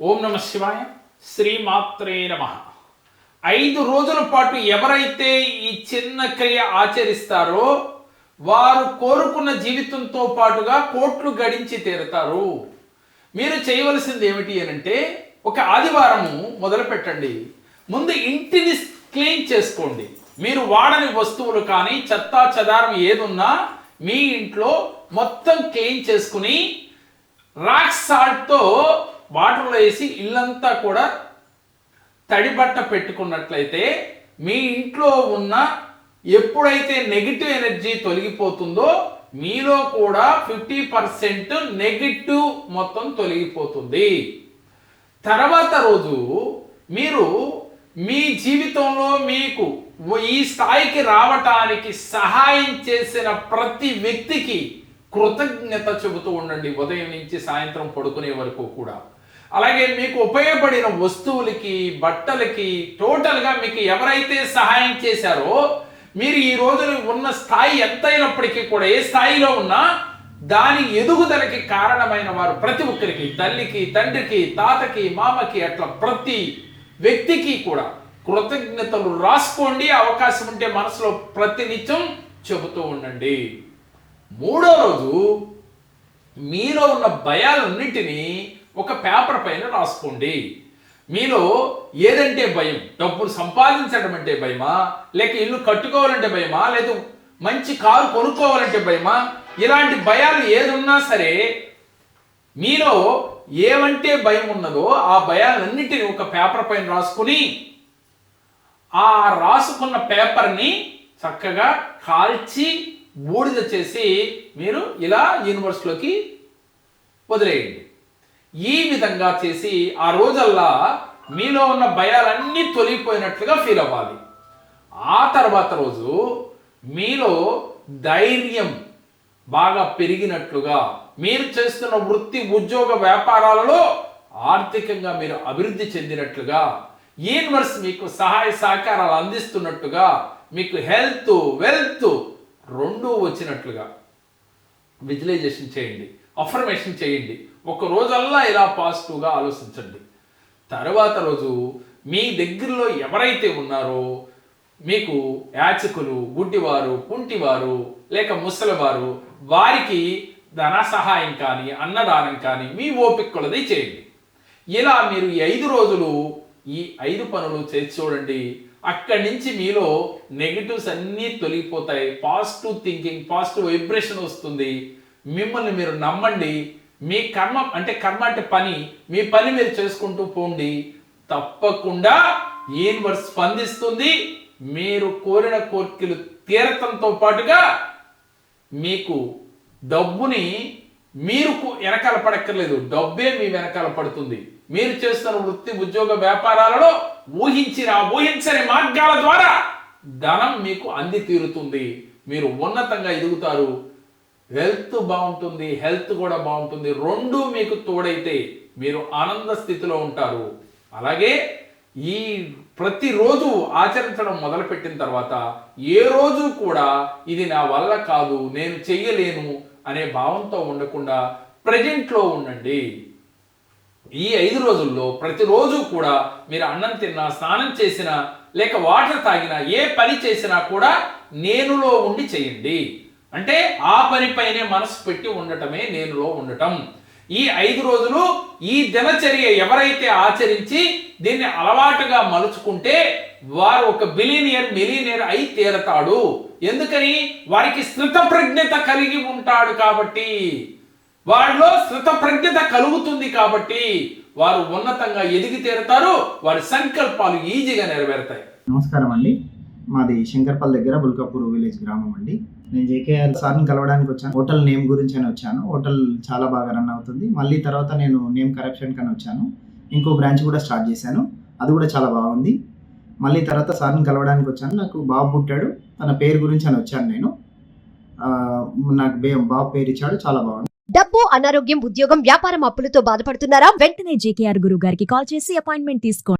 ఓం నమ శివాయ శ్రీమాత్రే నమ. ఐదు రోజుల పాటు ఎవరైతే ఈ చిన్న క్రియ ఆచరిస్తారో వారు కోరుకున్న జీవితంతో పాటుగా కోట్లు గడించి తీరుతారు. మీరు చేయవలసింది ఏమిటి అని అంటే ఒక ఆదివారము మొదలు పెట్టండి. ముందు ఇంటిని క్లీన్ చేసుకోండి. మీరు వాడని వస్తువులు కానీ చెత్తా చెదారం ఏదున్నా మీ ఇంట్లో మొత్తం క్లీన్ చేసుకుని రాక్ సాల్ట్తో వాటర్లో వేసి ఇల్లంతా కూడా తడి బట్ట పెట్టుకున్నట్లయితే మీ ఇంట్లో ఉన్న ఎప్పుడైతే నెగిటివ్ ఎనర్జీ తొలగిపోతుందో మీలో కూడా ఫిఫ్టీ పర్సెంట్ నెగిటివ్ మొత్తం తొలగిపోతుంది. తర్వాత రోజు మీరు మీ జీవితంలో మీకు ఈ స్థాయికి రావటానికి సహాయం చేసిన ప్రతి వ్యక్తికి కృతజ్ఞత చెబుతూ ఉండండి. ఉదయం నుంచి సాయంత్రం పడుకునే వరకు కూడా. అలాగే మీకు ఉపయోగపడిన వస్తువులకి బట్టలకి టోటల్గా మీకు ఎవరైతే సహాయం చేశారో మీరు ఈ రోజున ఉన్న స్థాయి ఎంతైనప్పటికీ కూడా ఏ స్థాయిలో ఉన్నా దాని ఎదుగుదలకి కారణమైన వారు ప్రతి ఒక్కరికి తల్లికి తండ్రికి తాతకి మామకి అట్లా ప్రతి వ్యక్తికి కూడా కృతజ్ఞతలు రాసుకోండి. అవకాశం ఉంటే మనసులో ప్రతినిత్యం చెబుతూ ఉండండి. మూడో రోజు మీలో ఉన్న భయాలన్నింటినీ ఒక పేపర్ పైన రాసుకోండి. మీలో ఏదంటే భయం? డబ్బులు సంపాదించడం అంటే భయమా? లేక ఇల్లు కట్టుకోవాలంటే భయమా? లేదు మంచి కారు కొనుక్కోవాలంటే భయమా? ఇలాంటి భయాలు ఏదున్నా సరే మీలో ఏమంటే భయం ఉన్నదో ఆ భయాలన్నిటిని ఒక పేపర్ పైన రాసుకుని ఆ రాసుకున్న పేపర్ని చక్కగా కాల్చి బూడిద చేసి మీరు ఇలా యూనివర్స్లోకి వదిలేయండి. ఈ విధంగా చేసి ఆ రోజల్లా మీలో ఉన్న భయాలన్నీ తొలగిపోయినట్లుగా ఫీల్ అవ్వాలి. ఆ తర్వాత రోజు మీలో ధైర్యం బాగా పెరిగినట్లుగా మీరు చేస్తున్న వృత్తి ఉద్యోగ వ్యాపారాలలో ఆర్థికంగా మీరు అభివృద్ధి చెందినట్లుగా యూనివర్స్ మీకు సహాయ సహకారాలు అందిస్తున్నట్టుగా మీకు హెల్త్ వెల్త్ రెండూ వచ్చినట్లుగా. విజువలైజేషన్ చేయండి. అఫర్మేషన్ చేయండి. ఒక రోజల్లా ఇలా పాజిటివ్గా ఆలోచించండి. తర్వాత రోజు మీ దగ్గరలో ఎవరైతే ఉన్నారో మీకు యాచకులు గుడ్డివారు కుంటివారు లేక ముసలివారు వారికి ధన సహాయం కానీ అన్నదానం కానీ మీ ఓపిక కొలది చేయండి. ఇలా మీరు ఈ ఐదు రోజులు ఈ ఐదు పనులు చేసి చూడండి. అక్కడి నుంచి మీలో నెగిటివ్స్ అన్నీ తొలగిపోతాయి. పాజిటివ్ థింకింగ్ పాజిటివ్ వైబ్రేషన్ వస్తుంది. మిమ్మల్ని మీరు నమ్మండి మీ కర్మ అంటే కర్మ అంటే పని మీ పని మీరు చేసుకుంటూ పోండి. తప్పకుండా యూనివర్స్ స్పందిస్తుంది. మీరు కోరిన కోర్కెలు తీరతంతో పాటుగా మీకు డబ్బుని మీరు వెనకాల పడక్కర్లేదు. డబ్బే మీ వెనకాల పడుతుంది. మీరు చేస్తున్న వృత్తి ఉద్యోగ వ్యాపారాలలో ఊహించిన ఊహించని మార్గాల ద్వారా ధనం మీకు అంది తీరుతుంది. మీరు ఉన్నతంగా ఎదుగుతారు. వెల్త్ బాగుంటుంది హెల్త్ కూడా బాగుంటుంది. రెండు మీకు తోడైతే మీరు ఆనంద స్థితిలో ఉంటారు. అలాగే ఈ ప్రతిరోజు ఆచరించడం మొదలుపెట్టిన తర్వాత ఏ రోజు కూడా ఇది నా వల్ల కాదు నేను చెయ్యలేను అనే భావంతో ఉండకుండా ప్రజెంట్లో ఉండండి. ఈ ఐదు రోజుల్లో ప్రతిరోజు కూడా మీరు అన్నం తిన్నా స్నానం చేసినా లేక వాటర్ తాగినా ఏ పని చేసినా కూడా నేనులో ఉండి చేయండి. అంటే ఆ పనిపైనే మనసు పెట్టి ఉండటమే నేనులో ఉండటం. ఈ ఐదు రోజులు ఈ దినచర్య ఎవరైతే ఆచరించి దీన్ని అలవాటుగా మలుచుకుంటే వారు ఒక బిలీనియర్ మిలీనియర్ అయి తీరతాడు. ఎందుకని? వారికి స్థితప్రజ్ఞత కలిగి ఉంటాడు కాబట్టి. వారిలో ప్రజ్ఞత కలుగుతుంది కాబట్టి. వారు ఉన్నతంగా ఎదిగి తీరుతారు వారి సంకల్పాలు ఈజీగా నెరవేరుతాయి. నమస్కారం అండి. మాది శంకర్పల్ దగ్గర బుల్కాపూర్ విలేజ్ గ్రామం అండి. నేను జేకేఆర్ సార్ని కలవడానికి వచ్చాను. హోటల్ నేమ్ గురించి అని వచ్చాను. హోటల్ చాలా బాగా రన్ అవుతుంది. మళ్ళీ తర్వాత నేను నేమ్ కరప్షన్ కని వచ్చాను. ఇంకో బ్రాంచ్ కూడా స్టార్ట్ చేశాను. అది కూడా చాలా బాగుంది. మళ్ళీ తర్వాత సార్ని కలవడానికి వచ్చాను. నాకు బాబు పుట్టాడు. తన పేరు గురించి అని వచ్చాను నేను. నాకు బాబు పేరు ఇచ్చాడు. చాలా బాగుంది. డబ్బు అనారోగ్యం ఉద్యోగం వ్యాపారం అప్పులతో బాధపడుతున్నారా? వెంటనే జేకేఆర్ గురువు గారికి కాల్ చేసి అపాయింట్మెంట్ తీసుకోండి.